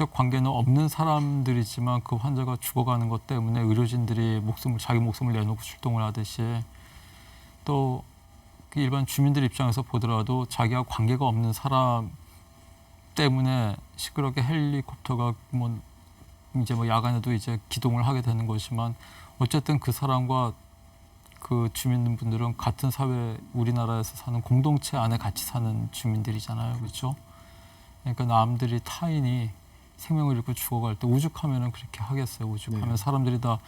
직접 관계는 없는 사람들이지만 그 환자가 죽어가는 것 때문에 의료진들이 목숨을 자기 목숨을 내놓고 출동을 하듯이 또그 일반 주민들 입장에서 보더라도 자기와 관계가 없는 사람 때문에 시끄럽게 헬리콥터가 뭐 이제 뭐 야간에도 이제 기동을 하게 되는 것이지만 어쨌든 그 사람과 그 주민분들은 같은 사회 우리나라에서 사는 공동체 안에 같이 사는 주민들이잖아요, 그렇죠? 그러니까 남들이 타인이 생명을 잃고 죽어갈 때 오죽하면은 그렇게 하겠어요. 오죽하면 네. 사람들이 다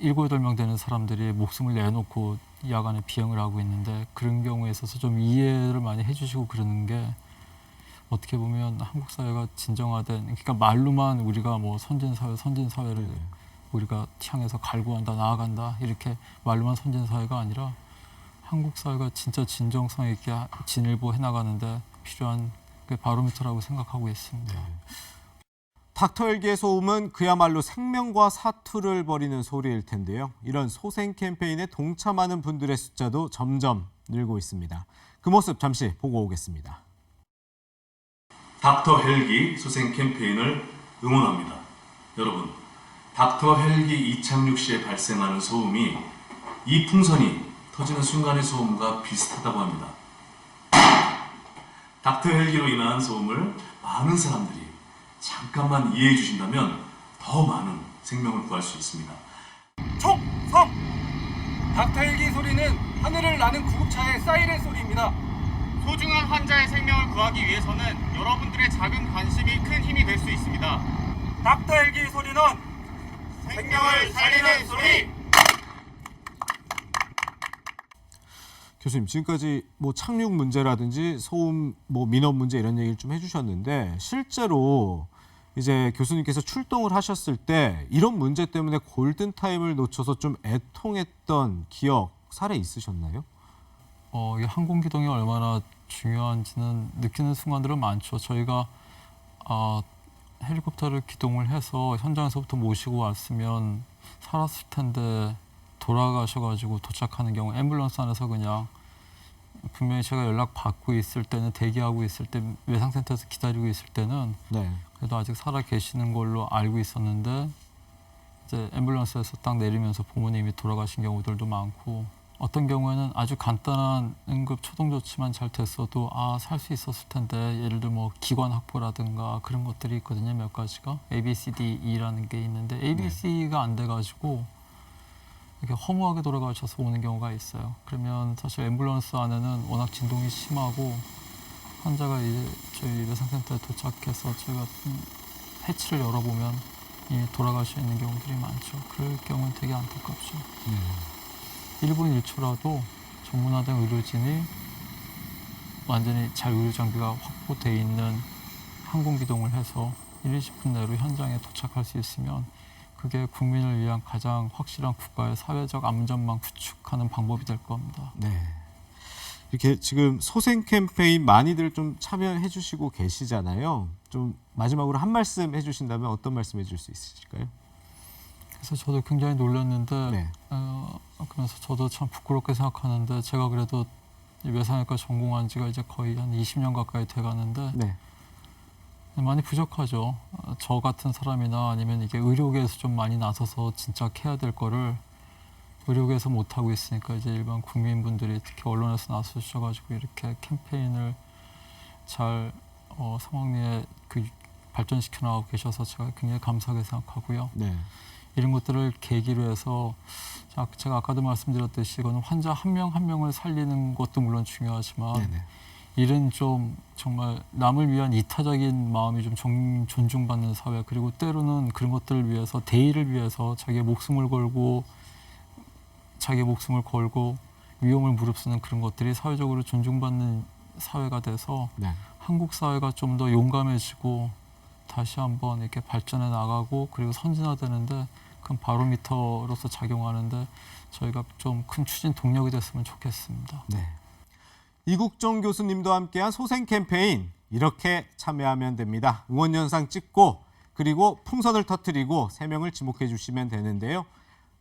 일곱 여덟 명 되는 사람들이 목숨을 내놓고 야간에 비행을 하고 있는데 그런 경우에 있어서 좀 이해를 많이 해주시고 그러는 게 어떻게 보면 한국 사회가 진정화된 그러니까 말로만 우리가 뭐 선진 사회 선진 사회를 네. 우리가 향해서 갈구한다 나아간다 이렇게 말로만 선진 사회가 아니라 한국 사회가 진짜 진정성 있게 진일보 해나가는데 필요한 그 바로미터라고 생각하고 있습니다. 네. 닥터 헬기의 소음은 그야말로 생명과 사투를 벌이는 소리일 텐데요. 이런 소생 캠페인에 동참하는 분들의 숫자도 점점 늘고 있습니다. 그 모습 잠시 보고 오겠습니다. 닥터 헬기 소생 캠페인을 응원합니다. 여러분, 닥터 헬기 이착륙 시에 발생하는 소음이 이 풍선이 터지는 순간의 소음과 비슷하다고 합니다. 닥터 헬기로 인한 소음을 많은 사람들이 잠깐만 이해해 주신다면 더 많은 생명을 구할 수 있습니다. 총성! 닥터헬기 소리는 하늘을 나는 구급차의 사이렌 소리입니다. 소중한 환자의 생명을 구하기 위해서는 여러분들의 작은 관심이 큰 힘이 될 수 있습니다. 닥터헬기 소리는 생명을 살리는 소리! 교수님 지금까지 뭐 착륙 문제라든지 소음 뭐 민원 문제 이런 얘기를 좀 해주셨는데 실제로 이제 교수님께서 출동을 하셨을 때 이런 문제 때문에 골든 타임을 놓쳐서 좀 애통했던 기억 사례 있으셨나요? 어, 이 항공 기동이 얼마나 중요한지는 느끼는 순간들은 많죠. 저희가 아, 헬리콥터를 기동을 해서 현장에서부터 모시고 왔으면 살았을 텐데 돌아가셔가지고 도착하는 경우 앰뷸런스 안에서 그냥 분명히 제가 연락 받고 있을 때는 대기하고 있을 때 외상센터에서 기다리고 있을 때는 네. 그래도 아직 살아 계시는 걸로 알고 있었는데 이제 앰뷸런스에서 딱 내리면서 부모님이 돌아가신 경우들도 많고 어떤 경우에는 아주 간단한 응급 초동 조치만 잘 됐어도 아 살 수 있었을 텐데 예를 들어 뭐 기관 확보라든가 그런 것들이 있거든요 몇 가지가 A B C D E라는 게 있는데 A B C가 안 돼가지고 이렇게 허무하게 돌아가셔서 오는 경우가 있어요. 그러면 사실 앰뷸런스 안에는 워낙 진동이 심하고 환자가 이제 저희 외상센터에 도착해서 저희가 음, 해치를 열어보면 이미 돌아가셔 있는 경우들이 많죠. 그럴 경우는 되게 안타깝죠. 1분 1초라도 전문화된 의료진이 완전히 잘 의료 장비가 확보돼 있는 항공 기동을 해서 1, 20분 내로 현장에 도착할 수 있으면 그게 국민을 위한 가장 확실한 국가의 사회적 안전망 구축하는 방법이 될 겁니다. 네. 이렇게 지금 소생 캠페인 많이들 좀 참여해 주시고 계시잖아요. 좀 마지막으로 한 말씀 해 주신다면 어떤 말씀 해줄 수 있으실까요? 그래서 저도 굉장히 놀랐는데 네. 어, 그러면서 저도 참 부끄럽게 생각하는데 제가 그래도 이 외상외과 전공한 지가 이제 거의 한 20년 가까이 돼 가는데 네. 많이 부족하죠. 어, 저 같은 사람이나 아니면 이게 의료계에서 좀 많이 나서서 진짜 해야 될 거를 의료계에서 못 하고 있으니까 이제 일반 국민분들이 특히 언론에서 나서주셔가지고 이렇게 캠페인을 잘 어, 상황리에 그 발전시켜 나가고 계셔서 제가 굉장히 감사하게 생각하고요. 네. 이런 것들을 계기로 해서 자, 제가 아까도 말씀드렸듯이 이거는 환자 한 명한 명을 살리는 것도 물론 중요하지만 네네. 일은 좀 정말 남을 위한 이타적인 마음이 좀 정- 존중받는 사회 그리고 때로는 그런 것들을 위해서 대의를 위해서 자기의 목숨을 걸고 자기의 목숨을 걸고 위험을 무릅쓰는 그런 것들이 사회적으로 존중받는 사회가 돼서 네. 한국 사회가 좀 더 용감해지고 다시 한번 이렇게 발전해 나가고 그리고 선진화되는데 큰 바로미터로서 작용하는데 저희가 좀 큰 추진 동력이 됐으면 좋겠습니다. 네. 이국정 교수님도 함께한 소생 캠페인 이렇게 참여하면 됩니다. 응원 영상 찍고 그리고 풍선을 터트리고 세 명을 지목해 주시면 되는데요.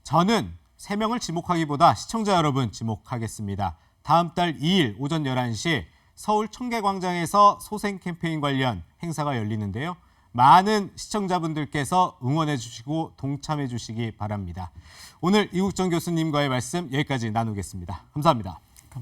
저는 세 명을 지목하기보다 시청자 여러분 지목하겠습니다. 다음 달 2일 오전 11시 서울 청계광장에서 소생 캠페인 관련 행사가 열리는데요. 많은 시청자분들께서 응원해 주시고 동참해 주시기 바랍니다. 오늘 이국정 교수님과의 말씀 여기까지 나누겠습니다. 감사합니다.